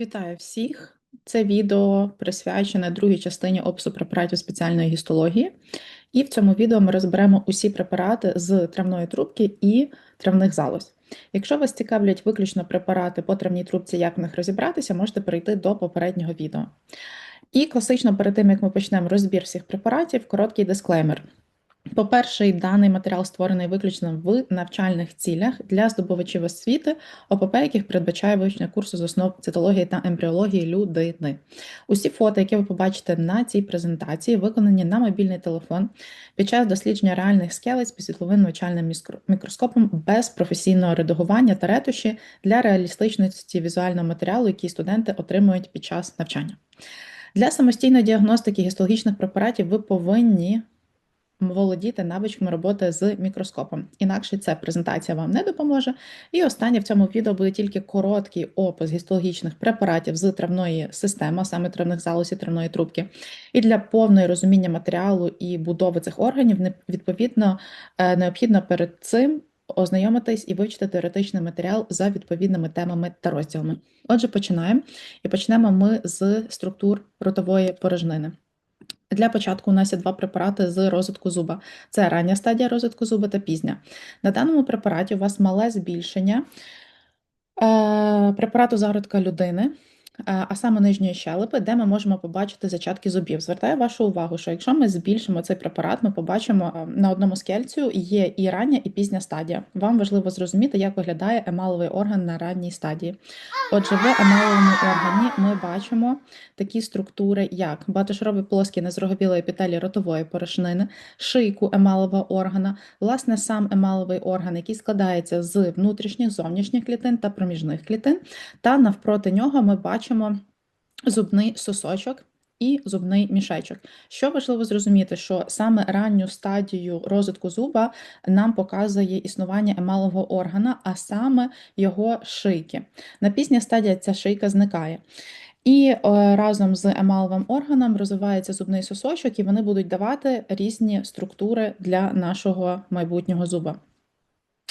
Вітаю всіх! Це відео присвячене другій частині опису препаратів спеціальної гістології. І в цьому відео ми розберемо усі препарати з травної трубки і травних залоз. Якщо вас цікавлять виключно препарати по травній трубці, як в них розібратися, можете перейти до попереднього відео. І класично, перед тим як ми почнемо розбір всіх препаратів, короткий дисклеймер. По-перше, даний матеріал створений виключно в навчальних цілях для здобувачів освіти, ОПП, яких передбачає вивчення курсу з основ цитології та ембріології людини. Усі фото, які ви побачите на цій презентації, виконані на мобільний телефон під час дослідження реальних скелець під світловим навчальним мікроскопом без професійного редагування та ретуші для реалістичності візуального матеріалу, який студенти отримують під час навчання. Для самостійної діагностики гістологічних препаратів ви повинні володіти навичками роботи з мікроскопом. Інакше ця презентація вам не допоможе. І останнє в цьому відео буде тільки короткий опис гістологічних препаратів з травної системи, саме травних залоз травної трубки. І для повної розуміння матеріалу і будови цих органів, відповідно, е, необхідно перед цим. Ознайомитись і вивчити теоретичний матеріал за відповідними темами та розділами. Отже, починаємо. І почнемо ми з структур ротової порожнини. Для початку у нас є два препарати з розвитку зуба. Це рання стадія розвитку зуба та пізня. На даному препараті у вас мале збільшення е, препарату зародка людини. Е, а саме нижньої щелепи, де ми можемо побачити зачатки зубів. Звертаю вашу увагу, що якщо ми збільшимо цей препарат, ми побачимо е, на одному скельцю є і рання, і пізня стадія. Вам важливо зрозуміти, як виглядає емаловий орган на ранній стадії. Отже, в емаловому органі ми бачимо такі структури, як багатошарові плоскі незроговілої епітелії ротової порошнини, шийку емалового органа, власне, сам емаловий орган, який складається з внутрішніх, зовнішніх клітин та проміжних клітин, та навпроти нього ми бачимо бачимо зубний сосочок. І зубний мішечок. Що важливо зрозуміти, що саме ранню стадію розвитку зуба нам показує існування емалового органа, а саме його шийки. На пізній стадії ця шийка зникає. І е, разом з емаловим органом розвивається зубний сосочок, і вони будуть давати різні структури для нашого майбутнього зуба.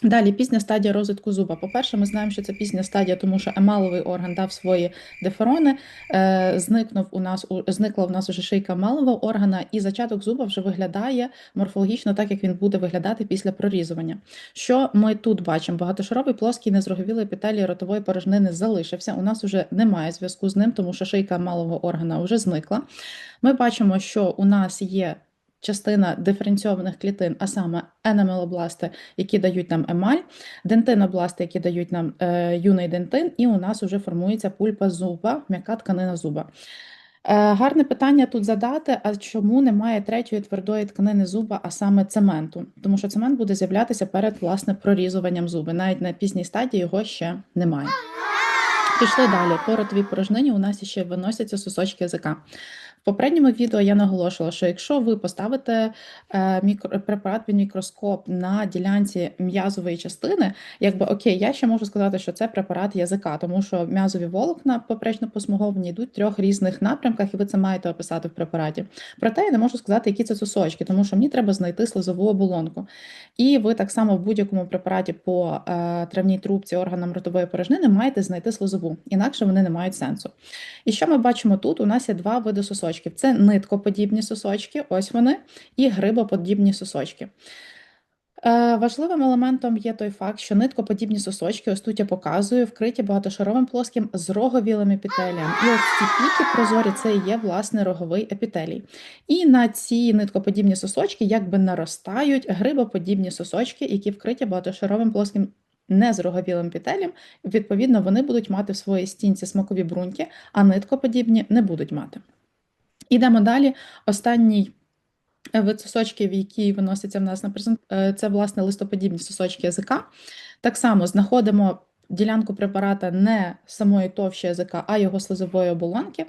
Далі пізня стадія розвитку зуба. По-перше, ми знаємо, що це пізня стадія, тому що емаловий орган дав свої деферони, е, зникнув у нас зникла у нас вже шийка малого органа, і зачаток зуба вже виглядає морфологічно так, як він буде виглядати після прорізування. Що ми тут бачимо? Багатошаровий плоский незроговілий епітелій ротової порожнини залишився. У нас вже немає зв'язку з ним, тому що шийка малого органа вже зникла. Ми бачимо, що у нас є частина диференційованих клітин, а саме енамелобласти, які дають нам емаль, дентинобласти, які дають нам е, юний дентин, і у нас вже формується пульпа зуба, м'яка тканина зуба. Е, гарне питання тут задати: а чому немає третьої твердої тканини зуба, а саме цементу? Тому що цемент буде з'являтися перед власне прорізуванням зуби. Навіть на пізній стадії його ще немає. Пішли далі. По порожнині у нас ще виносяться сосочки язика. Попередньому відео я наголошувала, що якщо ви поставите е, препарат під мікроскоп на ділянці м'язової частини, якби окей, я ще можу сказати, що це препарат язика, тому що м'язові волокна поперечно посмуговані йдуть в трьох різних напрямках, і ви це маєте описати в препараті. Проте я не можу сказати, які це сосочки, тому що мені треба знайти слизову оболонку. І ви так само в будь-якому препараті по е, травній трубці органам ротової порожнини маєте знайти слизову, інакше вони не мають сенсу. І що ми бачимо тут? У нас є два види сосочків сосочків. Це ниткоподібні сосочки, ось вони, і грибоподібні сосочки. Е, важливим елементом є той факт, що ниткоподібні сосочки, ось тут я показую, вкриті багатошаровим плоским з роговілим епітелієм. І ось ці піки прозорі це і є власне роговий епітелій. І на ці ниткоподібні сосочки якби наростають грибоподібні сосочки, які вкриті багатошаровим плоским не з роговілим епітелієм. Відповідно, вони будуть мати в своїй стінці смакові бруньки, а ниткоподібні не будуть мати. Ідемо далі. Останній е, вид сосочків, які виносяться в нас на презент, е, це, власне, листоподібні сосочки язика. Так само знаходимо ділянку препарата не самої товщі язика, а його слизової оболонки.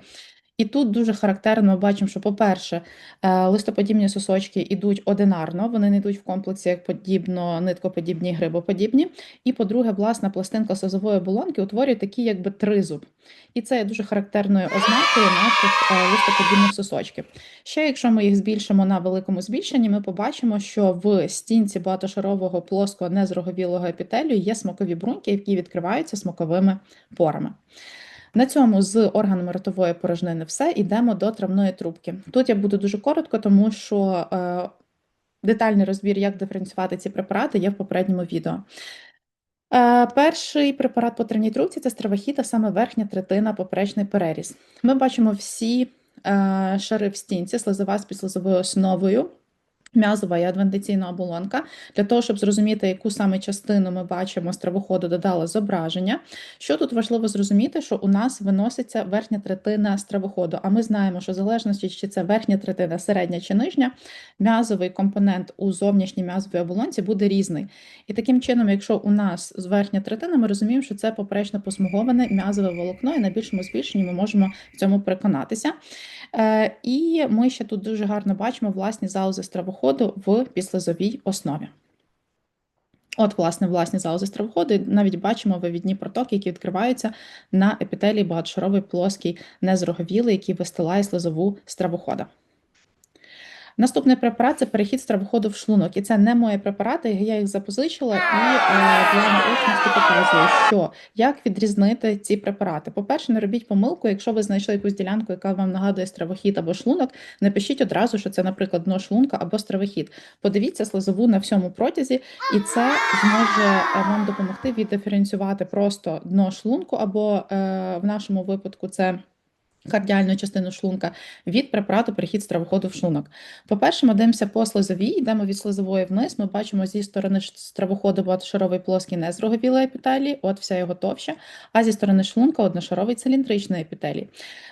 І тут дуже характерно ми бачимо, що, по-перше, е, листоподібні сосочки йдуть одинарно, вони не йдуть в комплексі як подібно, ниткоподібні грибоподібні. І, по-друге, власна пластинка слизової оболонки утворює такий якби тризуб. І це є дуже характерною ознакою наших е, листоподібних сосочків. Ще, якщо ми їх збільшимо на великому збільшенні, ми побачимо, що в стінці багатошарового плоского незроговілого епітелію є смакові бруньки, які відкриваються смаковими порами. На цьому з органами ротової порожнини все. Йдемо до травної трубки. Тут я буду дуже коротко, тому що е, детальний розбір, як диференціювати ці препарати, є в попередньому відео. Е, перший препарат по травній трубці це стравахіт, а саме верхня третина поперечний переріз. Ми бачимо всі е, шари в стінці, слизова з підслизовою основою. М'язова і адвентиційна оболонка. Для того, щоб зрозуміти, яку саме частину ми бачимо з травоходу, додала зображення. Що тут важливо зрозуміти, що у нас виноситься верхня третина з травоходу, а ми знаємо, що в залежності, чи це верхня третина, середня чи нижня, м'язовий компонент у зовнішній м'язовій оболонці буде різний. І таким чином, якщо у нас з верхня третина, ми розуміємо, що це поперечно посмуговане м'язове волокно, і на більшому збільшенні ми можемо в цьому переконатися. Е, І ми ще тут дуже гарно бачимо власні залози стравоходу в післизовій основі. От, власне, власні залози стравоходу, навіть бачимо вивідні протоки, які відкриваються на епітелії багатошаровий плоский незроговілий, який вистилає слизову стравохода. Наступний препарат це перехід стравоходу в шлунок. І це не мої препарати, я їх запозичила і е, для наочності показую, що як відрізнити ці препарати. По-перше, не робіть помилку, якщо ви знайшли якусь ділянку, яка вам нагадує стравохід або шлунок, напишіть одразу, що це, наприклад, дно шлунка або стравохід. Подивіться слизову на всьому протязі, і це зможе е, вам допомогти віддиференціювати просто дно шлунку, або е, в нашому випадку це. Кардіальну частину шлунка від препарату перехід стравоходу в шлунок. По-перше, ми дивимося по слизовій, йдемо від слизової вниз. Ми бачимо зі сторони стравоходу багатошаровий плоский незроговілий епітелій, от вся його товща, а зі сторони шлунка одношаровий циліндричний епітелій.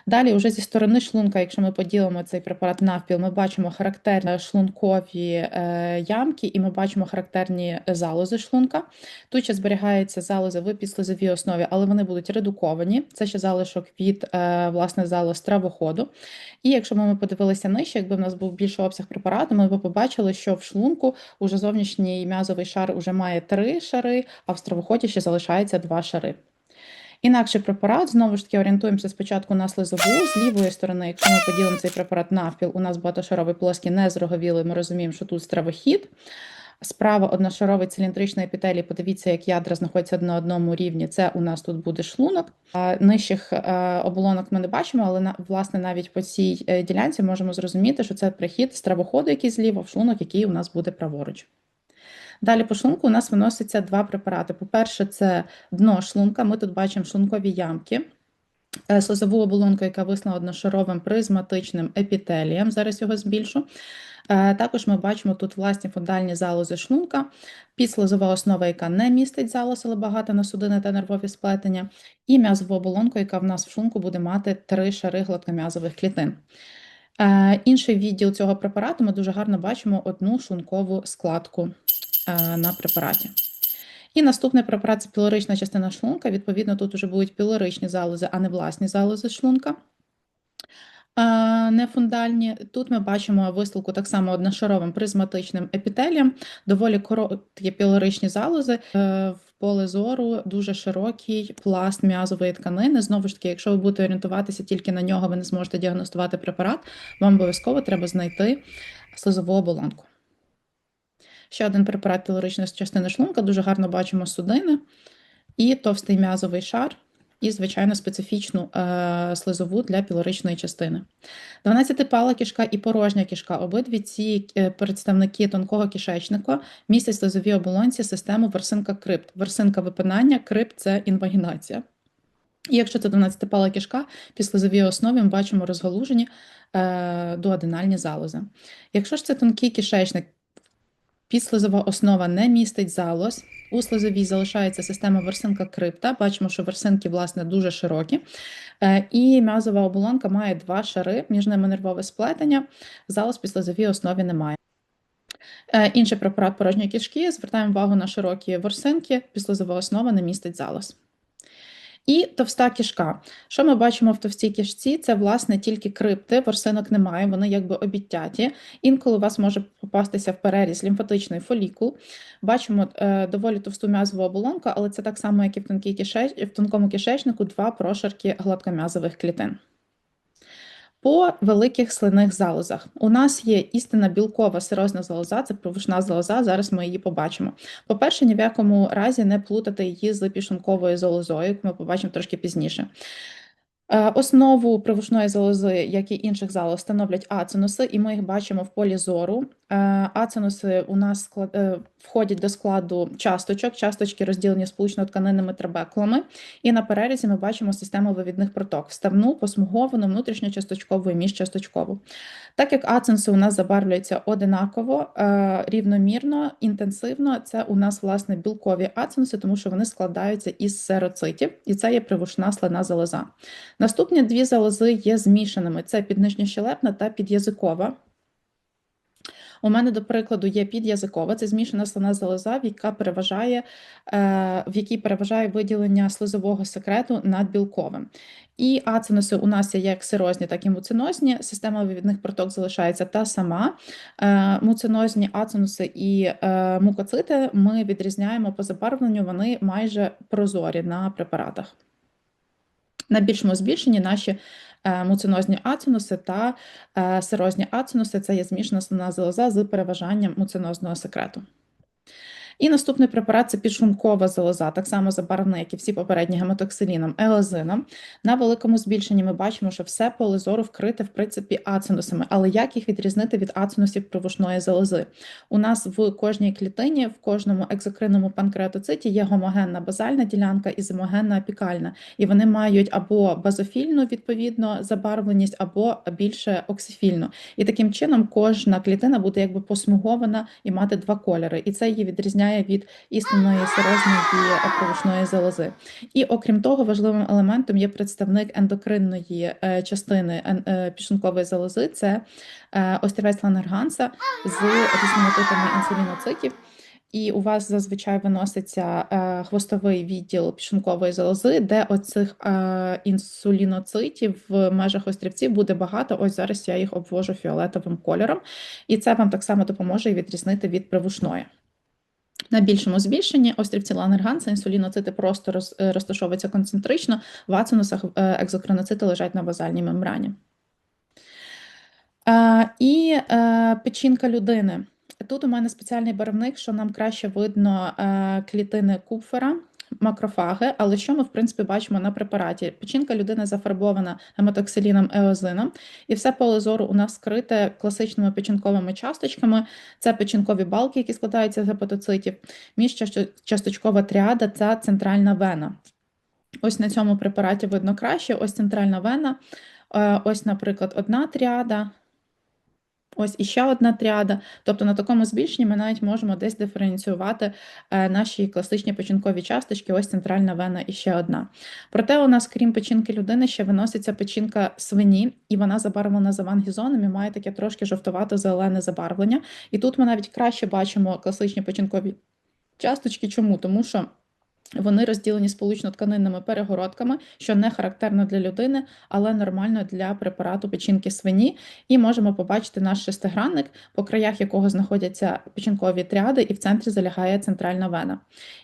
Далі, вже зі сторони шлунка, якщо ми поділимо цей препарат навпіл, ми бачимо характерні шлункові е, ямки, і ми бачимо характерні залози шлунка. Тут ще зберігаються залози в підслизовій основі, але вони будуть редуковані. Це ще залишок від е, власне власне залу стравоходу. І якщо б ми подивилися нижче, якби в нас був більший обсяг препарату, ми б побачили, що в шлунку уже зовнішній м'язовий шар уже має три шари, а в стравоході ще залишається два шари. Інакший препарат, знову ж таки, орієнтуємося спочатку на слизову, з лівої сторони, якщо ми поділимо цей препарат навпіл, у нас багатошаровий плоский не зроговілий, ми розуміємо, що тут стравохід. Справа одношаровий циліндричний епітелій, подивіться, як ядра знаходяться на одному рівні. Це у нас тут буде шлунок. Нижчих е, оболонок ми не бачимо, але власне навіть по цій е, ділянці можемо зрозуміти, що це прихід стравоходу, який зліва, в шлунок, який у нас буде праворуч. Далі по шлунку у нас виносяться два препарати. По-перше, це дно шлунка. Ми тут бачимо шлункові ямки. Е, слизову оболонку, яка вислана одношаровим призматичним епітелієм. Зараз його збільшу. Е, також ми бачимо тут власні фундальні залози шлунка, підслизова основа, яка не містить залоз, але багата на судини та нервові сплетення, і м'язову оболонку, яка в нас в шлунку буде мати три шари гладком'язових клітин. Е, інший відділ цього препарату ми дуже гарно бачимо одну шлункову складку на препараті. І наступний препарат це пілорична частина шлунка. Відповідно, тут вже будуть пілоричні залози, а не власні залози шлунка не фундальні. Тут ми бачимо вистилку так само одношаровим призматичним епітелієм, доволі короткі пілоричні залози. Е, в поле зору дуже широкий пласт м'язової тканини. Знову ж таки, якщо ви будете орієнтуватися тільки на нього, ви не зможете діагностувати препарат, вам обов'язково треба знайти слизову оболонку. Ще один препарат пілоричної частини шлунка, дуже гарно бачимо судини і товстий м'язовий шар і, звичайно, специфічну е, слизову для пілоричної частини. 12-пала кішка і порожня кішка. Обидві ці е, представники тонкого кишечника містять слизові оболонці систему версинка крипт. Версинка випинання, крипт це інвагінація. І якщо це 12-пала кішка, під основі ми бачимо розгалужені е, дуоденальні залози. Якщо ж це тонкий кишечник, Підслизова основа не містить залоз. У слизовій залишається система версинка крипта. Бачимо, що версинки, власне, дуже широкі. Е, і м'язова оболонка має два шари, між ними нервове сплетення. Залоз під слизовій основі немає. Е, інший препарат порожньої кишки. Звертаємо увагу на широкі ворсинки, підслизова основа не містить залоз. І товста кішка. Що ми бачимо в товстій кішці? Це, власне, тільки крипти, ворсинок немає, вони якби обіттяті. Інколи у вас може попастися в переріз лімфатичний фолікул. Бачимо е, доволі товсту м'язову оболонку, але це так само, як і в, тонкій кишеч... в тонкому кишечнику, два прошарки гладком'язових клітин. По великих слинних залозах у нас є істинна білкова сирозна залоза, це провушна залоза. Зараз ми її побачимо. По-перше, ні в якому разі не плутати її з липішунковою залозою, яку ми побачимо трошки пізніше. Е, Основу привушної залози, як і інших залоз, становлять ацинуси, і ми їх бачимо в полі зору. Е, Ацинуси у нас е, входять до складу часточок. Часточки розділені сполучно-тканинними трабеклами. І на перерізі ми бачимо систему вивідних проток: вставну, посмуговану, внутрішньочасточкову і міжчасточкову. Так як ацинуси у нас забарвлюються одинаково, е, рівномірно, інтенсивно, це у нас власне білкові ацинуси, тому що вони складаються із сероцитів, і це є привушна слина залоза. Наступні дві залози є змішаними: це піднижньощелепна та підязикова. У мене, до прикладу, є підязикова, це змішана слина залоза, яка переважає, е, в якій переважає виділення слизового секрету над білковим. І ацинуси у нас є як сирозні, так і муцинозні. Система вивідних проток залишається та сама. Е, Муцинозні ацинуси і е, мукоцити ми відрізняємо по забарвленню, вони майже прозорі на препаратах. На більшому збільшенні наші муцинозні ацинуси та е, сирозні ацинуси це є змішана слина залоза з переважанням муцинозного секрету. І наступний препарат це підшлункова залоза, так само забарвлена, як і всі попередні гематоксиліном, еозином. На великому збільшенні ми бачимо, що все поле зору вкрите в принципі ацинусами, але як їх відрізнити від ацинусів привушної залози? У нас в кожній клітині, в кожному екзокринному панкреатоциті є гомогенна базальна ділянка і зимогенна апікальна, і вони мають або базофільну відповідно забарвленість, або більше оксифільну. І таким чином кожна клітина буде якби посмугована і мати два кольори, і це її відрізняє від істинної сирозної провушної залози. І окрім того, важливим елементом є представник ендокринної е, частини е, залози, це е, острівець Ланерганса з різними типами інсуліноцитів. І у вас зазвичай виноситься е, хвостовий відділ підшлункової залози, де оцих е, інсуліноцитів в межах острівців буде багато. Ось зараз я їх обвожу фіолетовим кольором, і це вам так само допоможе відрізнити від привушної. На більшому збільшенні острівці Ланерганса інсуліноцити просто роз, е, розташовуються концентрично, в ацинусах е, екзокриноцити лежать на базальній мембрані. А, І а, печінка людини. Тут у мене спеціальний барвник, що нам краще видно е, клітини купфера, макрофаги, але що ми, в принципі, бачимо на препараті? Печінка людини зафарбована гематоксиліном еозином, і все поле зору у нас скрите класичними печінковими часточками. Це печінкові балки, які складаються з гепатоцитів. Міжчасточкова тріада це центральна вена. Ось на цьому препараті видно краще. Ось центральна вена. Е, Ось, наприклад, одна тріада. Ось іще одна тріада. Тобто на такому збільшенні ми навіть можемо десь диференціювати е, наші класичні печінкові часточки, ось центральна вена і ще одна. Проте у нас, крім печінки людини, ще виноситься печінка свині, і вона забарвлена завангізоном і має таке трошки жовтовато-зелене забарвлення. І тут ми навіть краще бачимо класичні печінкові часточки. Чому? Тому що вони розділені сполучно-тканинними перегородками, що не характерно для людини, але нормально для препарату печінки свині. І можемо побачити наш шестигранник, по краях якого знаходяться печінкові тріади, і в центрі залягає центральна вена.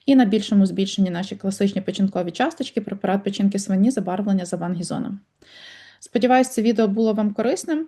І на більшому збільшенні наші класичні печінкові часточки, препарат печінки свині, забарвлення за вангізоном. Сподіваюсь, це відео було вам корисним.